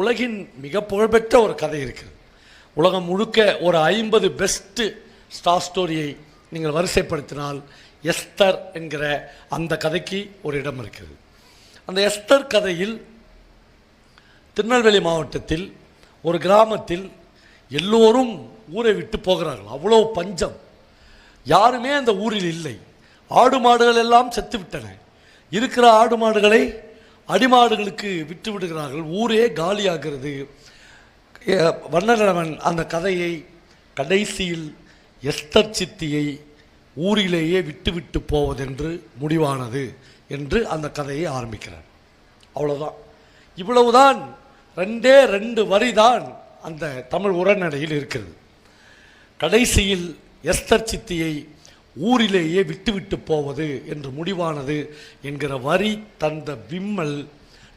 உலகின் மிக புகழ்பெற்ற ஒரு கதை இருக்குது உலகம் முழுக்க ஒரு ஐம்பது பெஸ்ட்டு ஸ்டார் ஸ்டோரியை நீங்கள் வரிசைப்படுத்தினால் எஸ்தர் என்கிற அந்த கதைக்கு ஒரு இடம் இருக்குது அந்த எஸ்தர் கதையில் திருநெல்வேலி மாவட்டத்தில் ஒரு கிராமத்தில் எல்லோரும் ஊரை விட்டு போகிறார்கள். அவ்வளோ பஞ்சம். யாருமே அந்த ஊரில் இல்லை. ஆடு மாடுகள் எல்லாம் செத்து விட்டன இருக்கிற ஆடு மாடுகளை அடிமாடுகளுக்கு விட்டு விடுகிறார்கள் ஊரே காலியாகிறது. எ- வண்ணநிலவன் அந்த கதையை கடைசியில் எஸ்தர் சித்தியை ஊரிலேயே விட்டுவிட்டு போவதென்று முடிவானது என்று அந்த கதையை ஆரம்பிக்கிறார். அவ்வளவுதான். இவ்வளவுதான் ரெண்டே ரெண்டு வரி தான் அந்த தமிழ் உரைநடையில் இருக்கிறது. கடைசியில் எஸ்தர் சித்தியை ஊரிலேயே விட்டுவிட்டு போவது என்று முடிவானது என்கிற வரி தந்த விம்மல்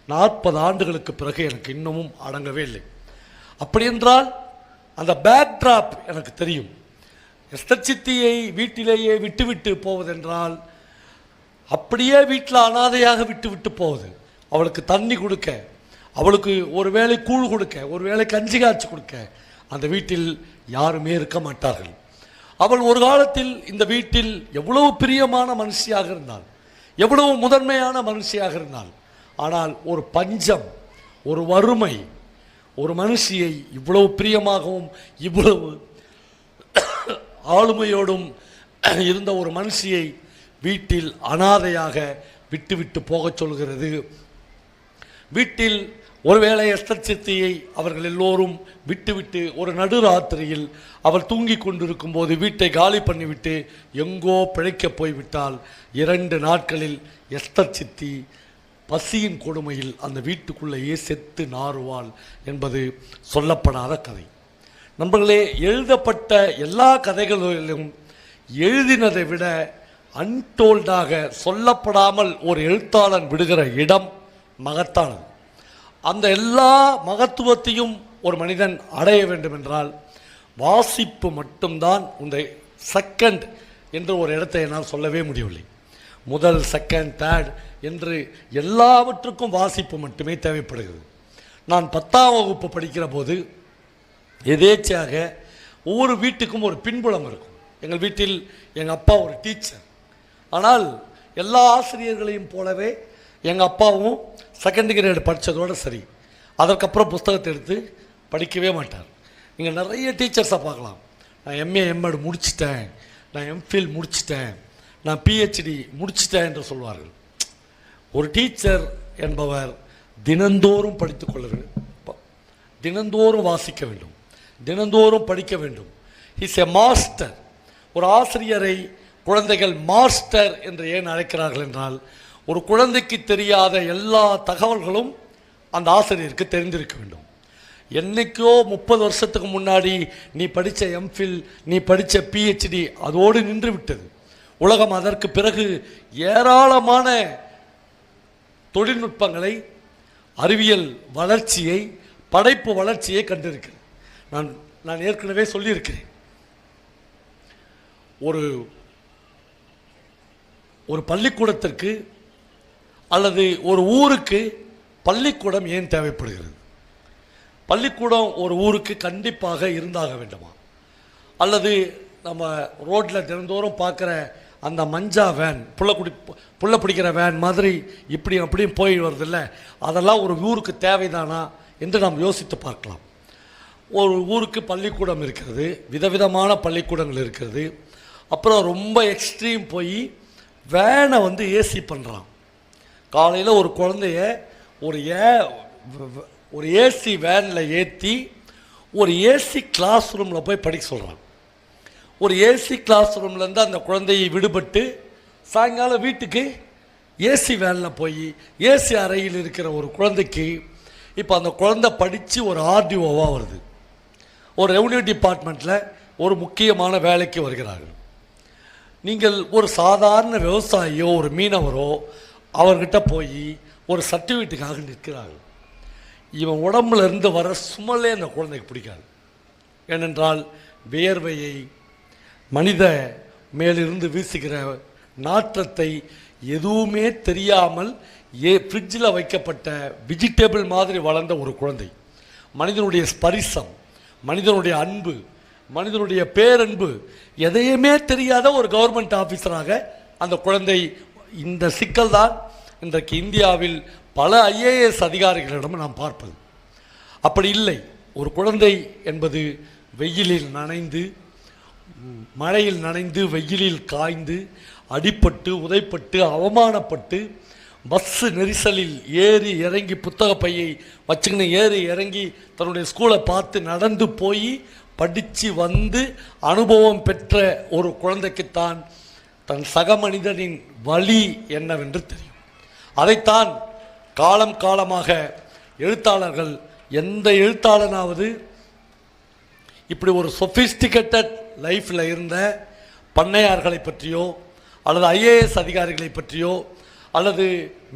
நாற்பது ஆண்டுகளுக்கு பிறகு எனக்கு இன்னமும் அடங்கவே இல்லை. அப்படியென்றால் அந்த பேக்ட்ராப் எனக்கு தெரியும். எஸ்தர் சித்தியை வீட்டிலேயே விட்டுவிட்டு போவதென்றால் அப்படியே வீட்டில் அனாதையாக விட்டு விட்டு அவளுக்கு தண்ணி கொடுக்க அவளுக்கு ஒரு வேளை கூழ் கொடுக்க ஒரு வேளை கஞ்சி காய்ச்சி கொடுக்க அந்த வீட்டில் யாருமே இருக்க மாட்டார்கள். அவள் ஒரு காலத்தில் இந்த வீட்டில் எவ்வளவு பிரியமான மனுஷியாக இருந்தாள். எவ்வளவு முதன்மையான மனுஷியாக இருந்தாள். ஆனால் ஒரு பஞ்சம் ஒரு வறுமை ஒரு மனுஷியை இவ்வளவு பிரியமாகவும் இவ்வளவு ஆளுமையோடும் இருந்த ஒரு மனுஷியை வீட்டில் அனாதையாக விட்டுவிட்டு போகச் சொல்கிறது. வீட்டில் ஒருவேளை எஸ்தர் சித்தியை அவர்கள் எல்லோரும் விட்டுவிட்டு ஒரு நடுராத்திரியில் அவள் தூங்கிக் கொண்டிருக்கும் போது வீட்டை காலி பண்ணிவிட்டு எங்கோ பிழைக்கப் போய்விட்டால் இரண்டு நாட்களில் எஸ்தர் சித்தி பசியின் கொடுமையில் அந்த வீட்டுக்குள்ளேயே செத்து நாறுவாள் என்பது சொல்லப்படாத கதை. நண்பர்களே எழுதப்பட்ட எல்லா கதைகளிலும் எழுதினதை விட அன்டோல்டாக சொல்லப்படாமல் ஒரு எழுத்தாளன் விடுகிற இடம் மகத்தானது. அந்த எல்லா மகத்துவத்தையும் ஒரு மனிதன் அடைய வேண்டும் என்றால் வாசிப்பு மட்டும்தான் இந்த செகண்ட் என்று ஒரு இடத்தை என்னால் சொல்லவே முடியவில்லை. முதல் செகண்ட் தேர்ட் என்று எல்லாவற்றுக்கும் வாசிப்பு மட்டுமே தேவைப்படுகிறது. நான் பத்தாம் வகுப்பு படிக்கிற போது எதேச்சையாக ஒவ்வொரு வீட்டுக்கும் ஒரு பின்புலம் இருக்கும். எங்கள் வீட்டில் எங்கள் அப்பா ஒரு டீச்சர் ஆனால் எல்லா ஆசிரியர்களையும் போலவே எங்கள் அப்பாவும் செகண்ட் கிரேடு படித்ததோடு சரி. அதற்கப்புறம் புஸ்தகத்தை எடுத்து படிக்கவே மாட்டார். நீங்கள் நிறைய டீச்சர்ஸை பார்க்கலாம். நான் எம்ஏ எம்எட் முடிச்சிட்டேன். நான் எம்ஃபில் முடிச்சிட்டேன். நான் பிஹெச்டி முடிச்சிட்டேன் என்று சொல்வார்கள். ஒரு டீச்சர் என்பவர் தினந்தோறும் படித்துக்கொள்ள வேண்டும். தினந்தோறும் வாசிக்க வேண்டும். தினந்தோறும் படிக்க வேண்டும். இஸ் எ மாஸ்டர் ஒரு ஆசிரியரை குழந்தைகள் மாஸ்டர் என்று ஏன் அழைக்கிறார்கள் என்றால் ஒரு குழந்தைக்கு தெரியாத எல்லா தகவல்களும் அந்த ஆசிரியருக்கு தெரிந்திருக்க வேண்டும். என்னைக்கோ முப்பது வருஷத்துக்கு முன்னாடி நீ படித்த எம்ஃபில் நீ படித்த பிஹெச்டி அதோடு நின்று விட்டது. உலகம் அதற்கு பிறகு ஏராளமான தொழில்நுட்பங்களை அறிவியல் வளர்ச்சியை படைப்பு வளர்ச்சியை கண்டிருக்கிறேன். நான் நான் ஏற்கனவே சொல்லியிருக்கிறேன். ஒரு ஒரு பள்ளிக்கூடத்திற்கு அல்லது ஒரு ஊருக்கு பள்ளிக்கூடம் ஏன் தேவைப்படுகிறது? பள்ளிக்கூடம் ஒரு ஊருக்கு கண்டிப்பாக இருந்தாக வேண்டுமா? அல்லது நம்ம ரோட்டில் தினந்தோறும் பார்க்குற அந்த மஞ்சா வேன் புள்ள குடி புள்ள பிடிக்கிற வேன் மாதிரி இப்படி அப்படியும் போய் வருதில்ல? அதெல்லாம் ஒரு ஊருக்கு தேவைதானா என்று நாம் யோசித்து பார்க்கலாம். ஒரு ஊருக்கு பள்ளிக்கூடம் இருக்கிறது விதவிதமான பள்ளிக்கூடங்கள் இருக்கிறது. அப்புறம் ரொம்ப எக்ஸ்ட்ரீம் போய் வேனை வந்து ஏசி பண்ணுறான் காலையில் ஒரு குழந்தைய ஒரு ஏ ஒரு ஏசி வேனில் ஏற்றி ஒரு ஏசி கிளாஸ் ரூமில் போய் படிக்க சொல்கிறான் ஒரு ஏசி கிளாஸ் ரூம்லேருந்து அந்த குழந்தையை விடுபட்டு சாயங்காலம் வீட்டுக்கு ஏசி வேனில் போய் ஏசி அறையில் இருக்கிற ஒரு குழந்தைக்கு இப்போ அந்த குழந்தை படித்து ஒரு ஆர்டிஓவாக வருது. ஒரு ரெவன்யூ டிபார்ட்மெண்ட்டில் ஒரு முக்கியமான வேலைக்கு வருகிறார்கள். நீங்கள் ஒரு சாதாரண விவசாயியோ ஒரு மீனவரோ அவர்கிட்ட போய் ஒரு சர்டிஃபிகேட்டுக்காக நிற்கிறார்கள் இவன் உடம்புல இருந்து வர சுமலே அந்த குழந்தைக்கு பிடிக்காது. ஏனென்றால் வியர்வையை மனித மேலிருந்து வீசுகிற நாற்றத்தை எதுவுமே தெரியாமல் ஏ ஃப்ரிட்ஜில் வைக்கப்பட்ட விஜிடேபிள் மாதிரி வளர்ந்த ஒரு குழந்தை. மனிதனுடைய ஸ்பரிசம் மனிதனுடைய அன்பு மனிதனுடைய பேரன்பு எதையுமே தெரியாத ஒரு கவர்மெண்ட் ஆஃபீஸராக அந்த குழந்தை இந்த சிக்கல் தான் இன்றைக்கு இந்தியாவில் பல ஐஏஎஸ் அதிகாரிகளிடம் நாம் பார்ப்பது. அப்படி இல்லை. ஒரு குழந்தை என்பது வெயிலில் நனைந்து மழையில் நனைந்து வெயிலில் காய்ந்து அடிப்பட்டு உதைப்பட்டு அவமானப்பட்டு பஸ்ஸு நெரிசலில் ஏறி இறங்கி புத்தக பையை வச்சுக்கின்னு ஏறி இறங்கி தன்னுடைய ஸ்கூலை பார்த்து நடந்து போய் படித்து வந்து அனுபவம் பெற்ற ஒரு குழந்தைக்குத்தான் தன் சக மனிதனின் வழி என்னவென்று தெரியும். அதைத்தான் காலம் காலமாக எழுத்தாளர்கள் எந்த எழுத்தாளனாவது இப்படி ஒரு சொஃபிஸ்டிகேட்டட் லைஃப்பில் இருந்த பண்ணையார்களை பற்றியோ அல்லது ஐஏஎஸ் அதிகாரிகளை பற்றியோ அல்லது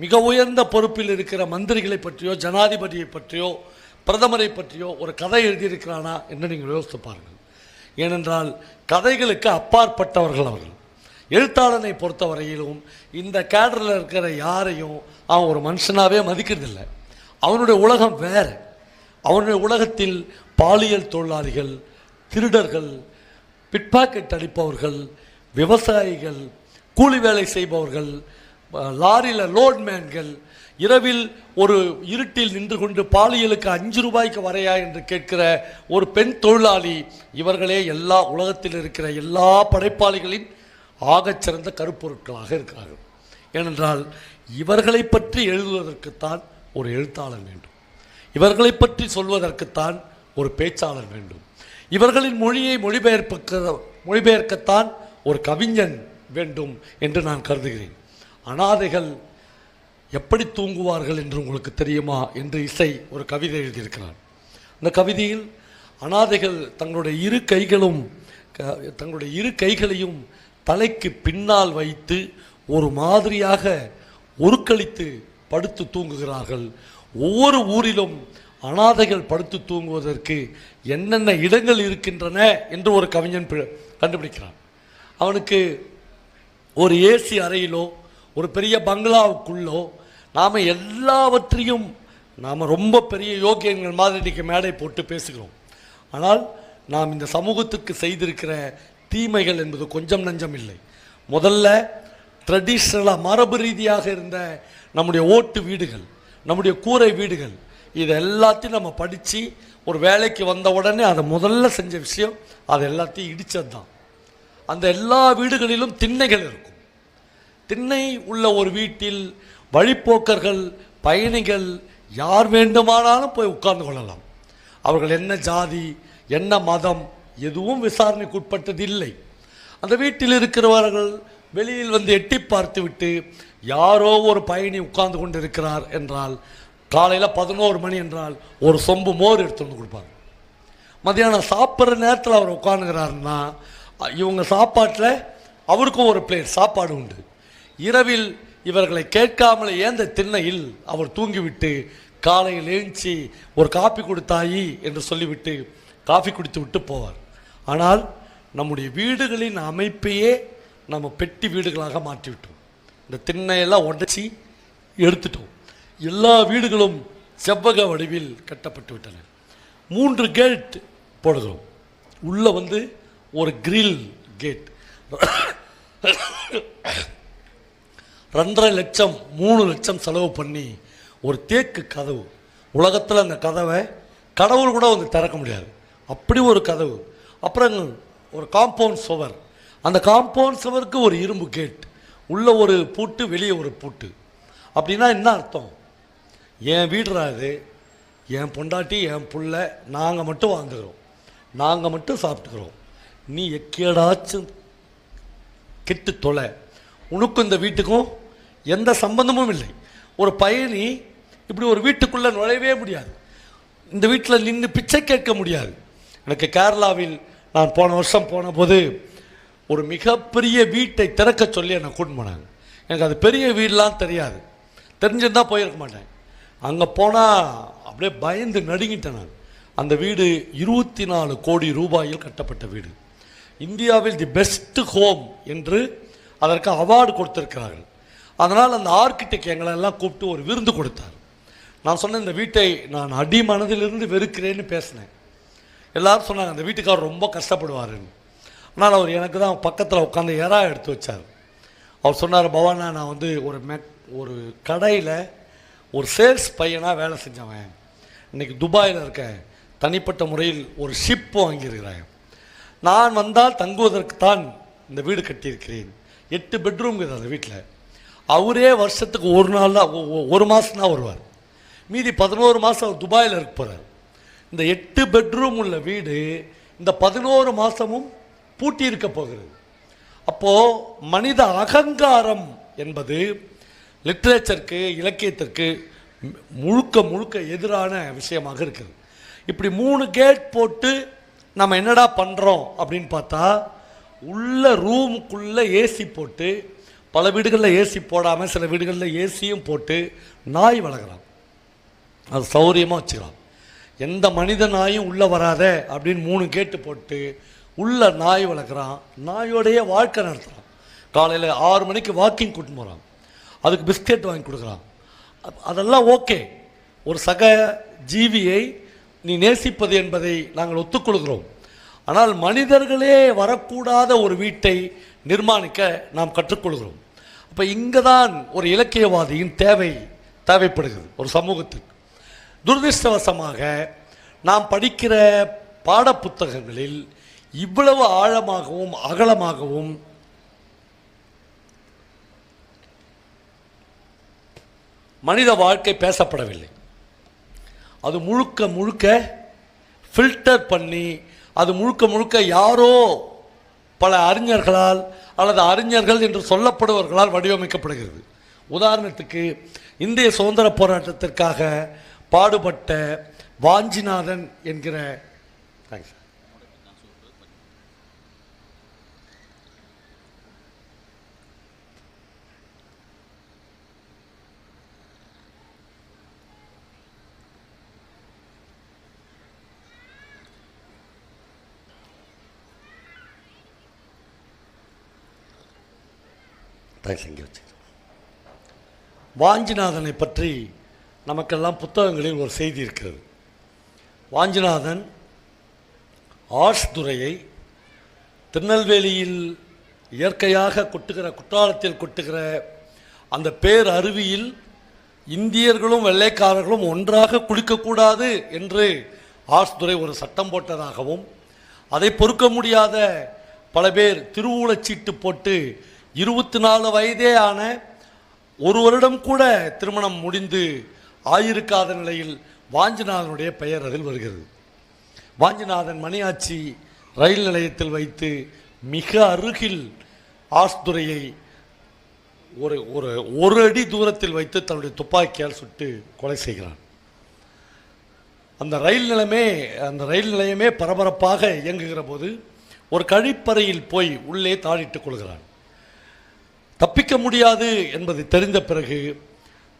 மிக உயர்ந்த பொறுப்பில் இருக்கிற மந்திரிகளை பற்றியோ ஜனாதிபதியை பற்றியோ பிரதமரை பற்றியோ ஒரு கதை எழுதியிருக்கிறானா என்று நீங்கள் யோசித்து பாருங்கள். ஏனென்றால் கதைகளுக்கு அப்பாற்பட்டவர்கள் அவர்கள். எழுத்தாளனை பொறுத்தவரையிலும் இந்த கேடரில் இருக்கிற யாரையும் அவன் ஒரு மனுஷனாகவே மதிக்கிறதில்லை. அவனுடைய உலகம் வேறு. அவனுடைய உலகத்தில் பாலியல் தொழிலாளிகள் திருடர்கள் பிட்பாக்கெட் அடிப்பவர்கள் விவசாயிகள் கூலி வேலை செய்பவர்கள் லாரியில் லோட்மேன்கள் இரவில் ஒரு இருட்டில் நின்று கொண்டு பாலியலுக்கு அஞ்சு ரூபாய்க்கு வரையா என்று கேட்கிற ஒரு பெண் தொழிலாளி இவர்களே எல்லா உலகத்தில் இருக்கிற எல்லா படைப்பாளிகளின் ஆகச்சிறந்த கருப்பொருட்களாக இருக்கிறார்கள். ஏனென்றால் இவர்களை பற்றி எழுதுவதற்குத்தான் ஒரு எழுத்தாளர் வேண்டும். இவர்களை பற்றி சொல்வதற்குத்தான் ஒரு பேச்சாளர் வேண்டும். இவர்களின் மொழியை மொழிபெயர்ப்புக்க மொழிபெயர்க்கத்தான் ஒரு கவிஞன் வேண்டும் என்று நான் கருதுகிறேன். அனாதைகள் எப்படி தூங்குவார்கள் என்று உங்களுக்கு தெரியுமா என்று இசை ஒரு கவிதை எழுதியிருக்கிறார் இந்த கவிதையில் அனாதைகள் தங்களுடைய இரு கைகளும் க- தங்களுடைய இரு கைகளையும் தலைக்கு பின்னால் வைத்து ஒரு மாதிரியாக ஒருக்களித்து படுத்து தூங்குகிறார்கள். ஒவ்வொரு ஊரிலும் அனாதைகள் படுத்து தூங்குவதற்கு என்னென்ன இடங்கள் இருக்கின்றன என்று ஒரு கவிஞன் பி- கண்டுபிடிக்கிறான். அவனுக்கு ஒரு ஏசி அறையிலோ ஒரு பெரிய பங்களாவுக்குள்ளோ நாம் எல்லாவற்றையும் நாம் ரொம்ப பெரிய யோகியங்கள் மாதிரி இன்றைக்கி மேடை போட்டு பேசுகிறோம். ஆனால் நாம் இந்த சமூகத்துக்கு செய்திருக்கிற தீமைகள் என்பது கொஞ்சம் நஞ்சம் இல்லை. முதல்ல ட்ரெடிஷ்னலாக மரபு ரீதியாக இருந்த நம்முடைய ஓட்டு வீடுகள் நம்முடைய கூரை வீடுகள் இது எல்லாத்தையும் நம்ம படித்து ஒரு வேலைக்கு வந்த உடனே அதை முதல்ல செஞ்ச விஷயம் அது எல்லாத்தையும் இடித்தது தான் அந்த எல்லா வீடுகளிலும் திண்ணைகள் இருக்கும். திண்ணை உள்ள ஒரு வீட்டில் வழிப்போக்கர்கள் பயணிகள் யார் வேண்டுமானாலும் போய் உட்கார்ந்து கொள்ளலாம். அவர்கள் என்ன ஜாதி என்ன மதம் எதுவும் விசாரணைக்கு உட்பட்டது இல்லை அந்த வீட்டில் இருக்கிறவர்கள் வெளியில் வந்து எட்டி பார்த்துவிட்டு யாரோ ஒரு பயணி உட்கார்ந்து கொண்டு இருக்கிறார் என்றால் காலையில் பதினோரு மணி என்றால் ஒரு சொம்பு மோர் எடுத்து வந்து கொடுப்பாங்க. மதியானம் சாப்பிட்ற நேரத்தில் அவர் உட்காந்துக்கிறாருன்னா இவங்க சாப்பாட்டில் அவருக்கும் ஒரு பிளேட் சாப்பாடு உண்டு. இரவில் இவர்களை கேட்காமலே ஏந்த திண்ணையில் அவர் தூங்கிவிட்டு காலையில் எழுந்துச்சி ஒரு காப்பி கொடுத்தாயி என்று சொல்லிவிட்டு காஃபி குடித்து விட்டு போவார். ஆனால் நம்முடைய வீடுகளின் அமைப்பையே நம்ம பெட்டி வீடுகளாக மாற்றிவிட்டோம். இந்த திண்ணையெல்லாம் உடச்சி எடுத்துட்டோம். எல்லா வீடுகளும் செவ்வக வடிவில் கட்டப்பட்டு விட்டன. மூன்று கேட் போடுகிறோம். உள்ளே வந்து ஒரு கிரில் கேட் ரெண்டரை லட்சம் மூணு லட்சம் செலவு பண்ணி ஒரு தேக்கு கதவு. உலகத்தில் அந்த கதவை கடவுள் கூட வந்து திறக்க முடியாது. அப்படி ஒரு கதவு. அப்புறம் ஒரு காம்பவுண்ட் சுவர். அந்த காம்பவுண்ட் சுவருக்கு ஒரு இரும்பு கேட் உள்ளே ஒரு பூட்டு வெளியே ஒரு பூட்டு. அப்படின்னா என்ன அர்த்தம்? என் வீடுரா இது. என் பொண்டாட்டி என் புள்ள நாங்கள் மட்டும் வாழ்ந்துக்கிறோம் நாங்கள் மட்டும் சாப்பிட்டுக்கிறோம். நீ எக்கேடாச்சும் கெட்டு தொலை. உனக்கும் இந்த வீட்டுக்கும் எந்த சம்பந்தமும் இல்லை. ஒரு பயணி இப்படி ஒரு வீட்டுக்குள்ளே நுழையவே முடியாது. இந்த வீட்டில் நின்று பிச்சை கேட்க முடியாது. எனக்கு கேரளாவில் நான் போன வருஷம் போன போது ஒரு மிகப்பெரிய வீட்டை திறக்க சொல்லி என்னை கூட்டின்னு போனாங்க. எனக்கு அது பெரிய வீடெலாம் தெரியாது. தெரிஞ்சிருந்தா போயிருக்க மாட்டேன். அங்கே போனால் அப்படியே பயந்து நடுங்கிட்டேன் நான். அந்த வீடு இருபத்தி நாலு கோடி ரூபாயில் கட்டப்பட்ட வீடு. இந்தியாவில் தி பெஸ்ட் ஹோம் என்று அதற்கு அவார்டு கொடுத்திருக்கிறார்கள். அதனால் அந்த ஆர்கிடெக்ட் எங்களை எல்லாம் கூப்பிட்டு ஒரு விருந்து கொடுத்தார். நான் சொன்ன இந்த வீட்டை நான் அடி மனதிலிருந்து வெறுக்கிறேன்னு பேசினேன். எல்லோரும் சொன்னாங்க அந்த வீட்டுக்காரர் ரொம்ப கஷ்டப்படுவாருன்னு ஆனால் அவர் எனக்கு தான் பக்கத்தில் உட்காந்து எறா எடுத்து வச்சார். அவர் சொன்னார் பவானா நான் வந்து ஒரு மெக் ஒரு கடையில் ஒரு சேல்ஸ் பையனாக வேலை செஞ்சவன். இன்றைக்கி துபாயில் இருக்கேன். தனிப்பட்ட முறையில் ஒரு ஷிப் வாங்கியிருக்கிறேன். நான் வந்தால் தங்குவதற்கு தான் இந்த வீடு கட்டியிருக்கிறேன். எட்டு பெட்ரூம் இருக்குது அந்த வீட்டில் அவரே வருஷத்துக்கு ஒரு நாள் தான் ஒ- ஒரு மாதம் தான் வருவார். மீதி பதினோரு மாதம் அவர் துபாயில் இருக்க போகிறார் இந்த எட்டு பெட்ரூம் உள்ள வீடு இந்த பதினோரு மாதமும் பூட்டியிருக்க போகிறது. அப்போது மனித அகங்காரம் என்பது லிட்ரேச்சருக்கு இலக்கியத்திற்கு முழுக்க முழுக்க எதிரான விஷயமாக இருக்குது. இப்படி மூணு கேட் போட்டு நம்ம என்னடா பண்ணுறோம் அப்படின்னு பார்த்தா உள்ள ரூமுக்குள்ளே ஏசி போட்டு பல வீடுகளில் ஏசி போடாமல் சில வீடுகளில் ஏசியும் போட்டு நாய் வளர்க்குறான் அது சௌரியமாக வச்சுக்கலாம். எந்த மனித நாயும் உள்ளே வராத அப்படின்னு மூணு கேட்டு போட்டு உள்ள நாய் வளர்க்குறான். நாயோடைய வாழ்க்கை நடத்துகிறான் காலையில் ஆறு மணிக்கு வாக்கிங் கூட்டின்னு போகிறான் அதுக்கு பிஸ்கெட் வாங்கி கொடுக்குறான். அதெல்லாம் ஓகே. ஒரு சக ஜீவியை நீ நேசிப்பது என்பதை நாங்கள் ஒத்துக்கொள்கிறோம். ஆனால் மனிதர்களே வரக்கூடாத ஒரு வீட்டை நிர்மாணிக்க நாம் கற்றுக்கொள்கிறோம். அப்போ இங்கே தான் ஒரு இலக்கியவாதியின் தேவை தேவைப்படுகிறது. ஒரு சமூகத்துக்கு. துரதிர்ஷ்டவசமாக நாம் படிக்கிற பாடப்புத்தகங்களில் இவ்வளவு ஆழமாகவும் அகலமாகவும் மனித வாழ்க்கை பேசப்படவில்லை. அது முழுக்க முழுக்க ஃபில்டர் பண்ணி அது முழுக்க முழுக்க யாரோ பல அறிஞர்களால் அல்லது அறிஞர்கள் என்று சொல்லப்படுவர்களால் வடிவமைக்கப்படுகிறது. உதாரணத்துக்கு இந்திய சுதந்திர போராட்டத்திற்காக பாடுபட்ட வாஞ்சிநாதன் என்கிற தேங்க்ஸ் தேங்க்ஸ் இங்கே வச்சு வாஞ்சிநாதனை பற்றி நமக்கெல்லாம் புத்தகங்களில் ஒரு செய்தி இருக்கிறது. வாஞ்சிநாதன் ஆர்ட்ஸ் துறையை திருநெல்வேலியில் இயற்கையாக கொட்டுகிற குற்றாலத்தில் கொட்டுகிற அந்த பேர் அருவியில் இந்தியர்களும் வெள்ளைக்காரர்களும் ஒன்றாக குளிக்கக்கூடாது என்று ஆஷ்துரை ஒரு சட்டம் போட்டதாகவும் அதை பொறுக்க முடியாத பல பேர் திருவூலச்சீட்டு போட்டு இருபத்தி நாலு வயதே ஆன ஒரு வருடம் கூட திருமணம் முடிந்து ஆயிருக்காத நிலையில் வாஞ்சிநாதனுடைய பெயர் அதில் வருகிறது. வாஞ்சிநாதன் மணியாச்சி ரயில் நிலையத்தில் வைத்து மிக அருகில் ஆஸ்துரையை ஒரு ஒரு ஒரு அடி தூரத்தில் வைத்து தன்னுடைய துப்பாக்கியால் சுட்டு கொலை செய்கிறான். அந்த ரயில் நிலையமே அந்த ரயில் நிலையமே பரபரப்பாக இயங்குகிற போது ஒரு கழிப்பறையில் போய் உள்ளே தாழிட்டுக் கொள்கிறான். தப்பிக்க முடியாது என்பது தெரிந்த பிறகு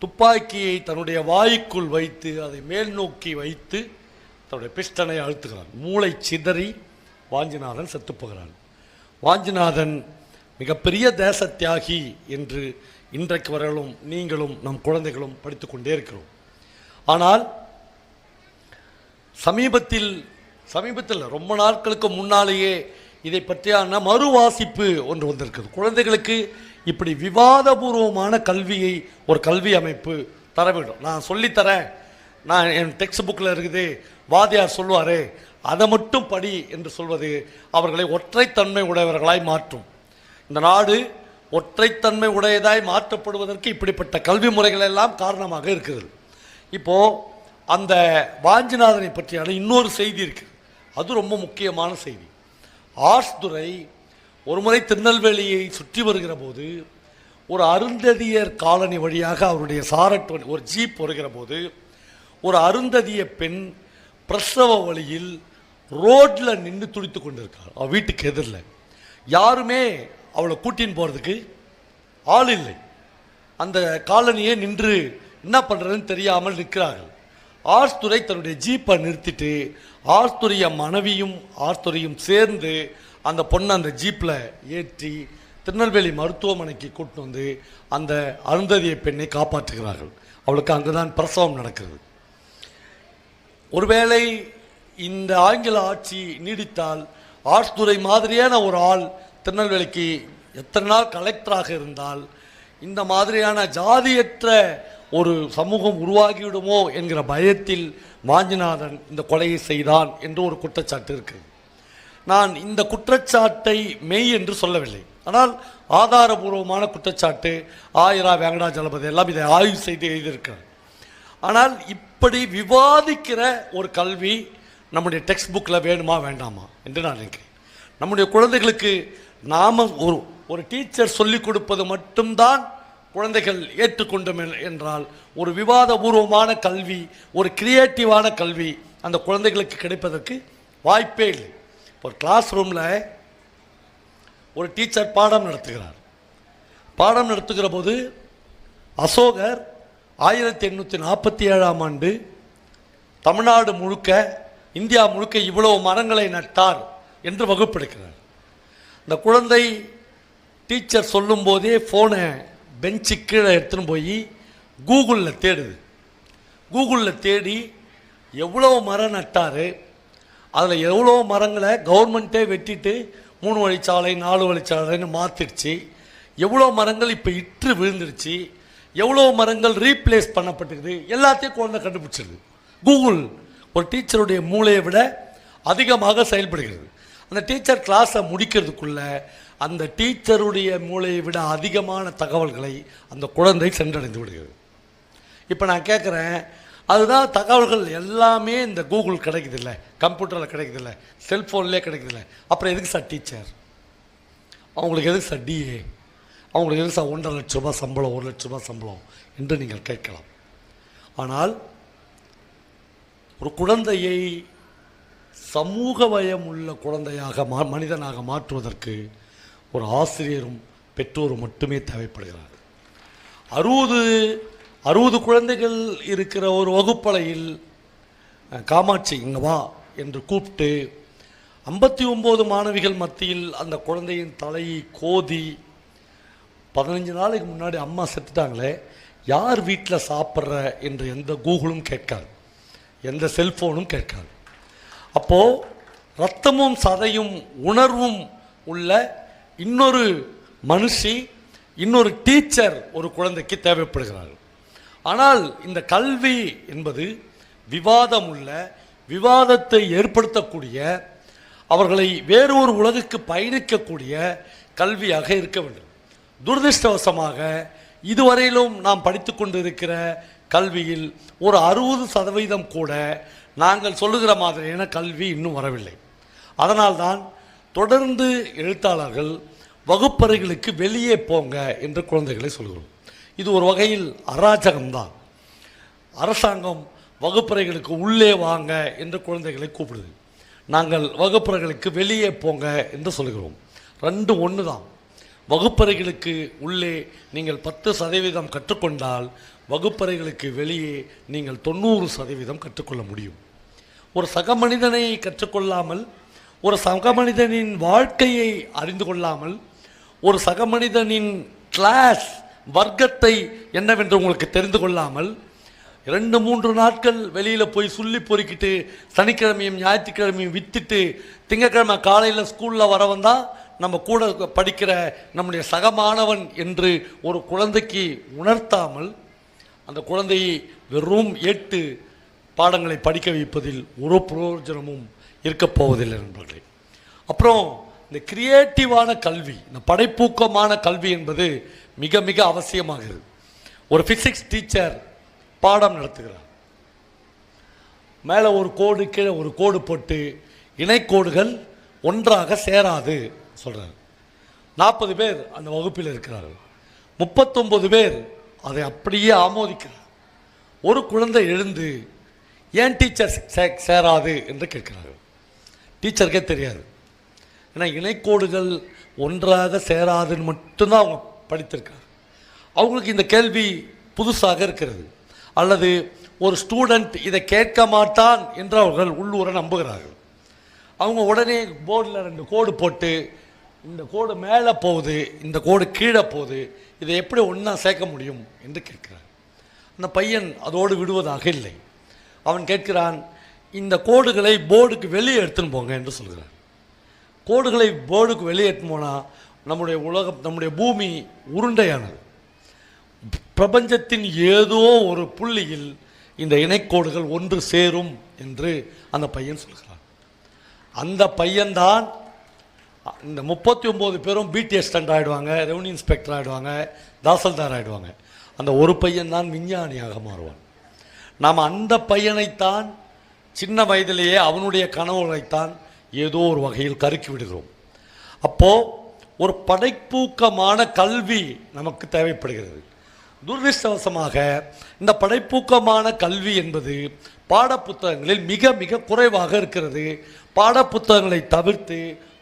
துப்பாக்கியை தன்னுடைய வாய்க்குள் வைத்து அதை மேல் நோக்கி வைத்து தன்னுடைய பிஸ்டனை அழுத்துகிறான். மூளை சிதறி வாஞ்சிநாதன் செத்துப்போகிறான் வாஞ்சிநாதன் மிகப்பெரிய தேச தியாகி என்று இன்றைக்கு வரலும் நீங்களும் நம் குழந்தைகளும் படித்து கொண்டே இருக்கிறோம். ஆனால் சமீபத்தில் சமீபத்தில் ரொம்ப நாட்களுக்கு முன்னாலேயே இதை பற்றியான மறுவாசிப்பு ஒன்று வந்திருக்குது குழந்தைகளுக்கு இப்படி விவாதபூர்வமான கல்வியை ஒரு கல்வி அமைப்பு தர வேண்டும் நான் சொல்லித்தரேன். நான் என் டெக்ஸ்ட் புக்கில் இருக்குது. வாதியார் சொல்லுவாரே அதை மட்டும் படி என்று சொல்வது அவர்களை ஒற்றைத்தன்மை உடையவர்களாய் மாற்றும். இந்த நாடு ஒற்றைத்தன்மை உடையதாய் மாற்றப்படுவதற்கு இப்படிப்பட்ட கல்வி முறைகள் எல்லாம் காரணமாக இருக்கிறது இப்போது அந்த வாஞ்சிநாதனை பற்றியான இன்னொரு செய்தி இருக்குது அது ரொம்ப முக்கியமான செய்தி. ஆஷ்துரை ஒருமுறை திருநெல்வேலியை சுற்றி வருகிற போது ஒரு அருந்ததியர் காலனி வழியாக அவருடைய சாரட் ஒரு ஜீப் வருகிற போது ஒரு அருந்ததிய பெண் பிரசவ வழியில் ரோட்டில் நின்று துடித்து கொண்டிருக்காள் அவள் வீட்டுக்கு எதிரில். யாருமே அவளை கூட்டின்னு போகிறதுக்கு ஆள் இல்லை. அந்த காலனியே நின்று என்ன பண்ணுறதுன்னு தெரியாமல் நிற்கிறார்கள். ஆர்ஸ்துரை தன்னுடைய ஜீப்பை நிறுத்திட்டு ஆர்ஸ்துரிய மனைவியும் ஆர்ஸ்துரையும் சேர்ந்து அந்த பொண்ணை அந்த ஜீப்பில் ஏற்றி திருநெல்வேலி மருத்துவமனைக்கு கூட்டு வந்து அந்த அருந்ததிய பெண்ணை காப்பாற்றுகிறார்கள். அவளுக்கு அங்குதான் பிரசவம் நடக்கிறது. ஒருவேளை இந்த ஆங்கில ஆட்சி நீடித்தால் ஆஷ்துரை மாதிரியான ஒரு ஆள் திருநெல்வேலிக்கு எத்தனை நாள் கலெக்டராக இருந்தால் இந்த மாதிரியான ஜாதியற்ற ஒரு சமூகம் உருவாகிவிடுமோ என்கிற பயத்தில் வாஞ்சிநாதன் இந்த கொலையை செய்தான் என்று ஒரு குற்றச்சாட்டு இருக்குது. நான் இந்த குற்றச்சாட்டை மெய் என்று சொல்லவில்லை. ஆனால் ஆதாரபூர்வமான குற்றச்சாட்டு ஆயிரா வெங்கடாஜலபதி எல்லாம் இதை ஆய்வு செய்து எழுதியிருக்கிறார். ஆனால் இப்படி விவாதிக்கிற ஒரு கல்வி நம்முடைய டெக்ஸ்ட் புக்கில் வேணுமா வேண்டாமா என்று நான் நினைக்கிறேன். நம்முடைய குழந்தைகளுக்கு நாம ஒரு ஒரு டீச்சர் சொல்லிக் கொடுப்பது மட்டும்தான் குழந்தைகள் ஏற்றுக்கொண்டும் என்றால் ஒரு விவாதபூர்வமான கல்வி ஒரு கிரியேட்டிவான கல்வி அந்த குழந்தைகளுக்கு கிடைப்பதற்கு வாய்ப்பே இல்லை. ஒரு கிளாஸ் ரூமில் ஒரு டீச்சர் பாடம் நடத்துகிறார். பாடம் நடத்துகிற போது அசோகர் ஆயிரத்தி எண்ணூற்றி நாற்பத்தி ஏழாம் ஆண்டு தமிழ்நாடு முழுக்க இந்தியா முழுக்க இவ்வளவு மரங்களை நட்டார் என்று வகுப்பெடுக்கிறார் இந்த குழந்தை டீச்சர் சொல்லும்போதே ஃபோனை பெஞ்சு கீழே எடுத்துன்னு போய் கூகுளில் தேடுது. கூகுளில் தேடி எவ்வளோ மரம் நட்டார்? அதில் எவ்வளோ மரங்களை கவர்மெண்ட்டே வெட்டிட்டு மூணு வழிச்சாலை நாலு வழிச்சாலைன்னு மாற்றிடுச்சு எவ்வளோ மரங்கள் இப்போ இற்று விழுந்துருச்சு. எவ்வளோ மரங்கள் ரீப்ளேஸ் பண்ணப்பட்டுக்குது எல்லாத்தையும் குழந்தை கண்டுபிடிச்சிருது. கூகுள் ஒரு டீச்சருடைய மூளையை விட அதிகமாக செயல்படுகிறது. அந்த டீச்சர் கிளாஸை முடிக்கிறதுக்குள்ள அந்த டீச்சருடைய மூளையை விட அதிகமான தகவல்களை அந்த குழந்தை சென்றடைந்து விடுகிறது. இப்போ நான் கேட்குறேன் அதுதான் தகவல்கள் எல்லாமே இந்த கூகுள் கிடைக்குதில்ல. கம்ப்யூட்டரில் கிடைக்குதில்ல செல்ஃபோன்லேயே கிடைக்குதில்ல. அப்புறம் எதுக்கு சார் டீச்சர்? அவங்களுக்கு எதுக்கு சார் டிஏ அவங்களுக்கு எதுக்கு சார் ஒன்றரை லட்ச ரூபா சம்பளம் ஒரு லட்ச ரூபா சம்பளம் என்று நீங்கள் கேட்கலாம். ஆனால் ஒரு குழந்தையை சமூக வயம் உள்ள குழந்தையாக மா மனிதனாக மாற்றுவதற்கு ஒரு ஆசிரியரும் பெற்றோரும் மட்டுமே தேவைப்படுகிறார் அறுபது அறுபது குழந்தைகள் இருக்கிற ஒரு வகுப்பலையில் காமாட்சி இங்கே வா. என்று கூப்பிட்டு ஐம்பத்தி ஒம்பது மாணவிகள் மத்தியில் அந்த குழந்தையின் தலையை கோதி பதினஞ்சு நாளைக்கு முன்னாடி அம்மா செத்துட்டாங்களே யார் வீட்டில் சாப்பிட்ற என்று எந்த கூகுளும் கேட்காது. எந்த செல்ஃபோனும் கேட்காது. அப்போது ரத்தமும் சதையும் உணர்வும் உள்ள இன்னொரு மனுஷி இன்னொரு டீச்சர் ஒரு குழந்தைக்கு தேவைப்படுகிறார்கள். ஆனால் இந்த கல்வி என்பது விவாதம் உள்ள விவாதத்தை ஏற்படுத்தக்கூடிய அவர்களை வேறு ஒரு உலகுக்கு பயணிக்கக்கூடிய கல்வியாக இருக்க வேண்டும். துரதிருஷ்டவசமாக இதுவரையிலும் நாம் படித்து கொண்டிருக்கிற கல்வியில் ஒரு அறுபது சதவீதம் கூட நாங்கள் சொல்லுகிற மாதிரியான கல்வி இன்னும் வரவில்லை. அதனால்தான் தொடர்ந்து எழுத்தாளர்கள் வகுப்பறைகளுக்கு வெளியே போங்க என்று குழந்தைகளை சொல்கிறோம். இது ஒரு வகையில் அராஜகம்தான். அரசாங்கம் வகுப்பறைகளுக்கு உள்ளே வாங்க என்று குழந்தைகளை கூப்பிடுது. நாங்கள் வகுப்பறைகளுக்கு வெளியே போங்க என்று சொல்கிறோம் ரெண்டு ஒன்று தான். வகுப்பறைகளுக்கு உள்ளே நீங்கள் பத்து சதவீதம் கற்றுக்கொண்டால் வகுப்பறைகளுக்கு வெளியே நீங்கள் தொண்ணூறு சதவீதம் கற்றுக்கொள்ள முடியும். ஒரு சக மனிதனை கற்றுக்கொள்ளாமல் ஒரு சக மனிதனின் வாழ்க்கையை அறிந்து கொள்ளாமல் ஒரு சக மனிதனின் கிளாஸ் வர்க்கத்தை என்னவென்று உங்களுக்கு தெரிந்து கொள்ளாமல் ரெண்டு மூன்று நாட்கள் வெளியில் போய் சொல்லி பொறுக்கிட்டு சனிக்கிழமையும் ஞாயிற்றுக்கிழமையும் விற்றுட்டு திங்கக்கிழமை காலையில் ஸ்கூலில் வர வந்தால் நம்ம கூட படிக்கிற நம்முடைய சக மாணவன் என்று ஒரு குழந்தைக்கு உணர்த்தாமல் அந்த குழந்தையை வெறும் எட்டு பாடங்களை படிக்க வைப்பதில் ஒரு பிரயோஜனமும் இருக்கப் போவதில்லை நண்பர்களே. அப்புறம் இந்த கிரியேட்டிவான கல்வி இந்த படைப்பூக்கமான கல்வி என்பது மிக மிக அவசியமாகிறது. ஒரு ஃபிசிக்ஸ் டீச்சர் பாடம் நடத்துகிறார். மேலே ஒரு கோடு கீழே ஒரு கோடு போட்டு இணைக்கோடுகள் ஒன்றாக சேராது சொல்கிறார் நாற்பது பேர் அந்த வகுப்பில் இருக்கிறார்கள். முப்பத்தொம்பது பேர் அதை அப்படியே ஆமோதிக்கிறார். ஒரு குழந்தை எழுந்து ஏன் டீச்சர் சே- சேராது என்று கேட்கிறார்கள். டீச்சருக்கே தெரியாது. ஏன்னா இணைக்கோடுகள் ஒன்றாக சேராதுன்னு மட்டும்தான் அவங்க படித்திருக்காங்க. அவங்களுக்கு இந்த கேள்வி புதுசாக இருக்கிறது. அல்லது ஒரு ஸ்டூடெண்ட் இதை கேட்க மாட்டான் என்று அவர்கள் உள்ளூர நம்புகிறார்கள். அவங்க உடனே போர்டில் ரெண்டு கோடு போட்டு இந்த கோடு மேலே போகுது இந்த கோடு கீழே போகுது இதை எப்படி ஒன்றா சேர்க்க முடியும் என்று கேட்கிறார். அந்த பையன் அதோடு விடுவதாக இல்லை. அவன் கேட்கிறான் இந்த கோடுகளை போர்டுக்கு வெளியே எடுத்துன்னு போங்க என்று சொல்கிறான் கோடுகளை போர்டுக்கு வெளியே எடுத்துன்னு போனால் நம்முடைய உலகம் நம்முடைய பூமி உருண்டையானது. பிரபஞ்சத்தின் ஏதோ ஒரு புள்ளியில் இந்த இணைக்கோடுகள் ஒன்று சேரும் என்று அந்த பையன் சொல்கிறான். அந்த பையன்தான் இந்த முப்பத்தி ஒம்பது பேரும் பிடி அசிஸ்டன்ட் ஆகிடுவாங்க ரெவன்யூ இன்ஸ்பெக்டர் ஆகிடுவாங்க தாசல்தார் ஆகிடுவாங்க அந்த ஒரு பையன் தான் விஞ்ஞானியாக மாறுவான். நாம் அந்த பையனைத்தான் சின்ன வயதிலேயே அவனுடைய கனவுகளைத்தான் ஏதோ ஒரு வகையில் கருக்கி விடுகிறோம். அப்போது ஒரு படைப்பூக்கமான கல்வி நமக்கு தேவைப்படுகிறது. துரதிருஷ்டவசமாக இந்த படைப்பூக்கமான கல்வி என்பது பாடப்புத்தகங்களில் மிக மிக குறைவாக இருக்கிறது. பாடப்புத்தகங்களை தவிர்த்து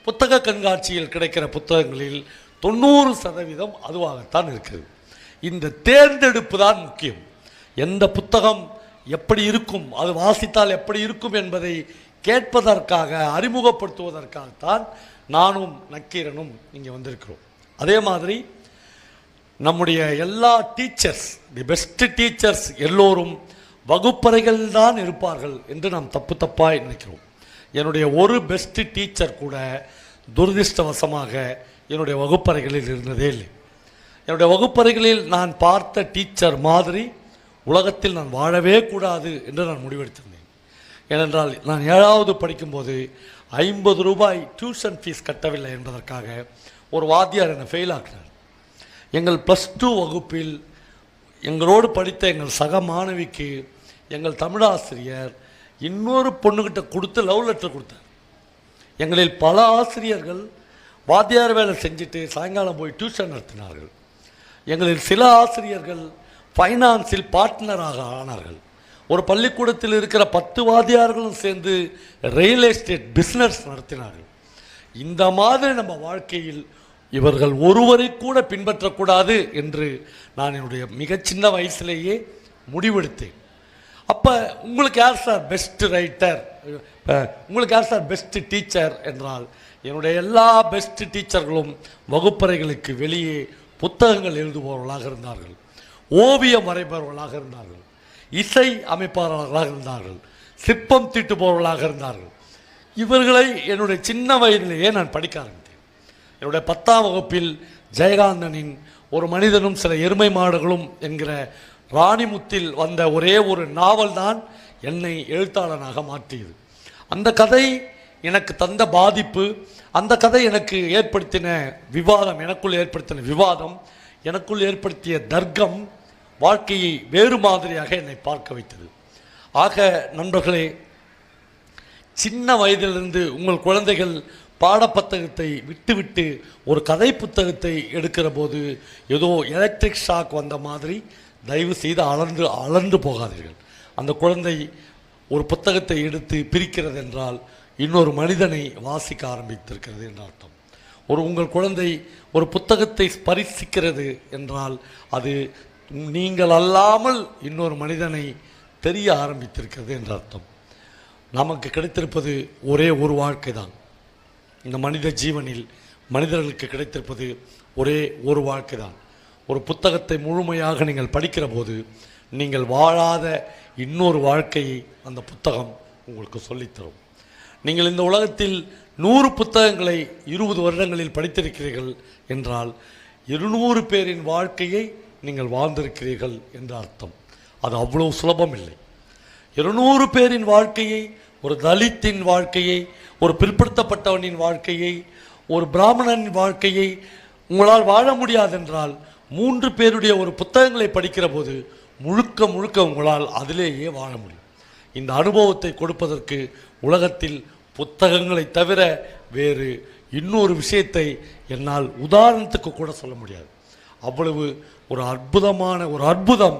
புத்தக கண்காட்சியில் கிடைக்கிற புத்தகங்களில் தொண்ணூறு சதவீதம் அதுவாகத்தான் இருக்குது. இந்த தேர்ந்தெடுப்பு தான் முக்கியம். எந்த புத்தகம் எப்படி இருக்கும் அது வாசித்தால் எப்படி இருக்கும் என்பதை கேட்பதற்காக அறிமுகப்படுத்துவதற்காகத்தான் நானும் நக்கீரனும் இங்கே வந்திருக்கிறோம். அதே மாதிரி நம்முடைய எல்லா டீச்சர்ஸ் தி பெஸ்ட் டீச்சர்ஸ் எல்லோரும் வகுப்பறைகள் தான் இருப்பார்கள் என்று நாம் தப்பு தப்பாக நினைக்கிறோம். என்னுடைய ஒரு பெஸ்ட் டீச்சர் கூட துரதிர்ஷ்டவசமாக என்னுடைய வகுப்பறைகளில் இருந்ததே இல்லை. என்னுடைய வகுப்பறைகளில் நான் பார்த்த டீச்சர் மாதிரி உலகத்தில் நான் வாழவே கூடாது என்று நான் முடிவெடுத்திருந்தேன். ஏனென்றால் நான் ஏழாவது படிக்கும்போது ஐம்பது ரூபாய் டியூஷன் ஃபீஸ் கட்டவில்லை என்பதற்காக ஒரு வாத்தியார் என்னை ஃபெயில் ஆக்கினார். எங்கள் ப்ளஸ் டூ வகுப்பில் எங்களோடு படித்த எங்கள் சக மாணவிக்கு எங்கள் தமிழாசிரியர் இன்னொரு பொண்ணுக்கிட்ட கொடுத்து லவ் லெட்டர் கொடுத்தார். எங்களில் பல ஆசிரியர்கள் வாத்தியார் வேலை செஞ்சுட்டு சாயங்காலம் போய் டியூஷன் நடத்தினார்கள். எங்களில் சில ஆசிரியர்கள் ஃபைனான்ஸில் பார்ட்னராக ஆனார்கள். ஒரு பள்ளிக்கூடத்தில் இருக்கிற பத்து வாத்தியார்களும் சேர்ந்து ரியல் எஸ்டேட் பிஸ்னஸ் நடத்தினார்கள். இந்த மாதிரி நம்ம வாழ்க்கையில் இவர்கள் ஒருவரை கூட பின்பற்றக்கூடாது என்று நான் என்னுடைய மிக சின்ன வயசுலேயே முடிவெடுத்தேன். அப்போ உங்களுக்கு யார் சார் பெஸ்ட் ரைட்டர் உங்களுக்கு யார் சார் பெஸ்ட்டு டீச்சர் என்றால் என்னுடைய எல்லா பெஸ்ட் டீச்சர்களும் வகுப்பறைகளுக்கு வெளியே புத்தகங்கள் எழுதுபவர்களாக இருந்தார்கள். ஓவியம் வரைபவர்களாக இருந்தார்கள். இசை அமைப்பாளர்களாக இருந்தார்கள். சிற்பம் தீட்டுபவர்களாக இருந்தார்கள். இவர்களை என்னுடைய சின்ன வயதிலேயே நான் படிக்க என்னுடைய பத்தாம் வகுப்பில் ஜெயகாந்தனின் ஒரு மனிதனும் சில எருமை மாடுகளும் என்கிற ராணிமுத்தில் வந்த ஒரே ஒரு நாவல் தான் என்னை எழுத்தாளனாக மாற்றியது. அந்த கதை எனக்கு தந்த பாதிப்பு அந்த கதை எனக்கு ஏற்படுத்தின விவாதம் எனக்குள் ஏற்படுத்தின விவாதம் எனக்குள் ஏற்படுத்திய தர்க்கம் வாழ்க்கையை வேறு மாதிரியாக என்னை பார்க்க வைத்தது. ஆக நண்பர்களே சின்ன வயதிலிருந்து உங்கள் குழந்தைகள் பாடப்புத்தகத்தை விட்டுவிட்டு ஒரு கதை புத்தகத்தை எடுக்கிற போது ஏதோ எலக்ட்ரிக் ஷாக் வந்த மாதிரி தயவு செய்து அளந்து அளந்து போகாதீர்கள். அந்த குழந்தை ஒரு புத்தகத்தை எடுத்து பிரிக்கிறது என்றால் இன்னொரு மனிதனை வாசிக்க ஆரம்பித்திருக்கிறது என்ற அர்த்தம். ஒரு உங்கள் குழந்தை ஒரு புத்தகத்தை ஸ்பரிசிக்கிறது என்றால் அது நீங்கள் அல்லாமல் இன்னொரு மனிதனை தெரிய ஆரம்பித்திருக்கிறது என்ற அர்த்தம். நமக்கு கிடைத்திருப்பது ஒரே ஒரு வாழ்க்கை தான் இந்த மனித ஜீவனில் மனிதர்களுக்கு கிடைத்திருப்பது ஒரே ஒரு வாழ்க்கை தான் ஒரு புத்தகத்தை முழுமையாக நீங்கள் படிக்கிற போது நீங்கள் வாழாத இன்னொரு வாழ்க்கையை அந்த புத்தகம் உங்களுக்கு சொல்லித்தரும். நீங்கள் இந்த உலகத்தில் நூறு புத்தகங்களை இருபது வருடங்களில் படித்திருக்கிறீர்கள் என்றால் இருநூறு பேரின் வாழ்க்கையை நீங்கள் வாழ்ந்திருக்கிறீர்கள் என்ற அர்த்தம். அது அவ்வளோ சுலபம் இல்லை இருநூறு பேரின் வாழ்க்கையை ஒரு தலித்தின் வாழ்க்கையை ஒரு பிற்படுத்தப்பட்டவனின் வாழ்க்கையை ஒரு பிராமணனின் வாழ்க்கையை உங்களால் வாழ முடியாதென்றால் மூன்று பேருடைய ஒரு புத்தகங்களை படிக்கிற போது முழுக்க முழுக்க உங்களால் அதிலேயே வாழ முடியும். இந்த அனுபவத்தை கொடுப்பதற்கு உலகத்தில் புத்தகங்களை தவிர வேறு இன்னொரு விஷயத்தை என்னால் உதாரணத்துக்கு கூட சொல்ல முடியாது. அவ்வளவு ஒரு அற்புதமான ஒரு அற்புதம்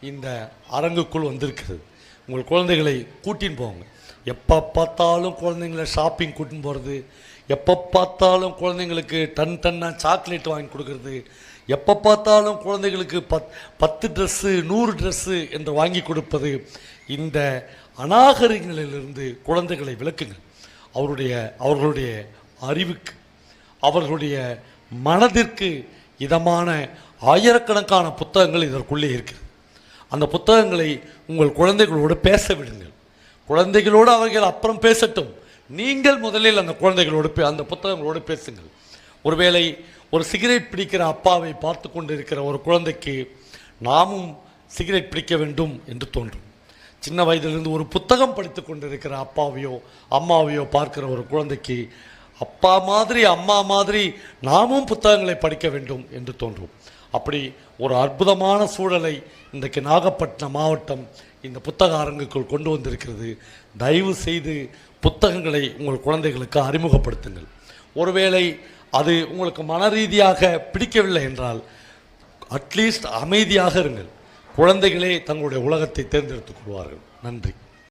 இந்த அரங்குக்குள் வந்திருக்கிறது. உங்கள் குழந்தைகளை கூட்டின்னு போங்க. எப்போ பார்த்தாலும் குழந்தைங்கள ஷாப்பிங் கூட்டின்னு போகிறது எப்போ பார்த்தாலும் குழந்தைங்களுக்கு டன் டன்னாக சாக்லேட் வாங்கி கொடுக்கறது? எப்போ பார்த்தாலும் குழந்தைகளுக்கு பத் பத்து ட்ரெஸ்ஸு நூறு ட்ரெஸ்ஸு என்று வாங்கி கொடுப்பது? இந்த அநாகரிகங்களிலிருந்து குழந்தைகளை விளக்குங்கள். அவருடைய அவர்களுடைய அறிவுக்கு அவர்களுடைய மனதிற்கு இதமான ஆயிரக்கணக்கான புத்தகங்கள் இதற்குள்ளே இருக்கிறது. அந்த புத்தகங்களை உங்கள் குழந்தைகளோடு பேச விடுங்கள். குழந்தைகளோடு அவர்கள் அப்புறம் பேசட்டும். நீங்கள் முதலில் அந்த குழந்தைகளோடு பே- அந்த புத்தகங்களோடு பேசுங்கள். ஒருவேளை ஒரு சிகரெட் பிடிக்கிற அப்பாவை பார்த்து கொண்டிருக்கிற ஒரு குழந்தைக்கு நாமும் சிகரெட் பிடிக்க வேண்டும் என்று தோன்றும். சின்ன வயதிலிருந்து ஒரு புத்தகம் படித்து கொண்டிருக்கிற அப்பாவையோ அம்மாவையோ பார்க்கிற ஒரு குழந்தைக்கு அப்பா மாதிரி அம்மா மாதிரி நாமும் புத்தகங்களை படிக்க வேண்டும் என்று தோன்றும். அப்படி ஒரு அற்புதமான சூழலை இன்றைக்கு நாகப்பட்டினம் மாவட்டம் இந்த புத்தக அரங்குக்குள் கொண்டு வந்திருக்கிறது. தயவு செய்து புத்தகங்களை உங்கள் குழந்தைகளுக்கு அறிமுகப்படுத்துங்கள். ஒருவேளை அது உங்களுக்கு மன ரீதியாக பிடிக்கவில்லை என்றால் அட்லீஸ்ட் அமைதியாக இருங்கள். குழந்தைகளே தங்களுடைய உலகத்தை தேர்ந்தெடுத்துக் கொள்வார்கள். நன்றி.